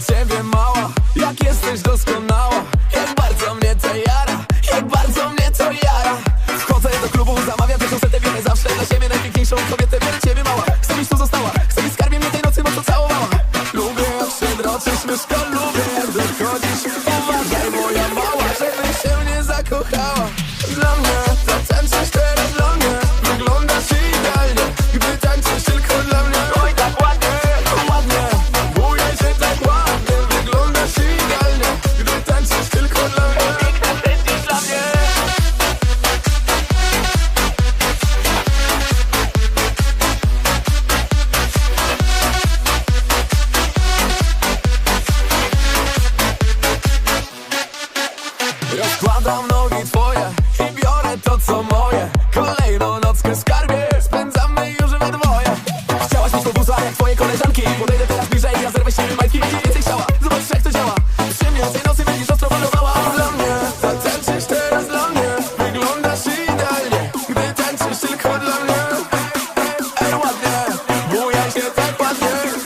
ciebie mała Jak jesteś doskonała. Jak bardzo mnie to jara Jak bardzo mnie to jara. Wchodzę do klubu, zamawiam tę setę Wiemy zawsze dla siebie najpiękniejszą kobietę Wiele ciebie mała, chcę byś tu została Chcę byś skarbie mnie tej nocy mocno całowała. Lubię jak się droczysz, myszko Lubię jak dochodzisz Uważaj moja mała, żebyś się nie zakochała. Dla mnie Rozkładam nogi twoje i biorę to co moje. Kolejną nockę w skarbie spędzamy już we dwoje. Chciałaś mieć pobuza jak twoje koleżanki? Podejdę teraz bliżej, ja zerwę się majtki Więcej chciała, zobacz jak to działa. Przy mnie nocy będziesz ostro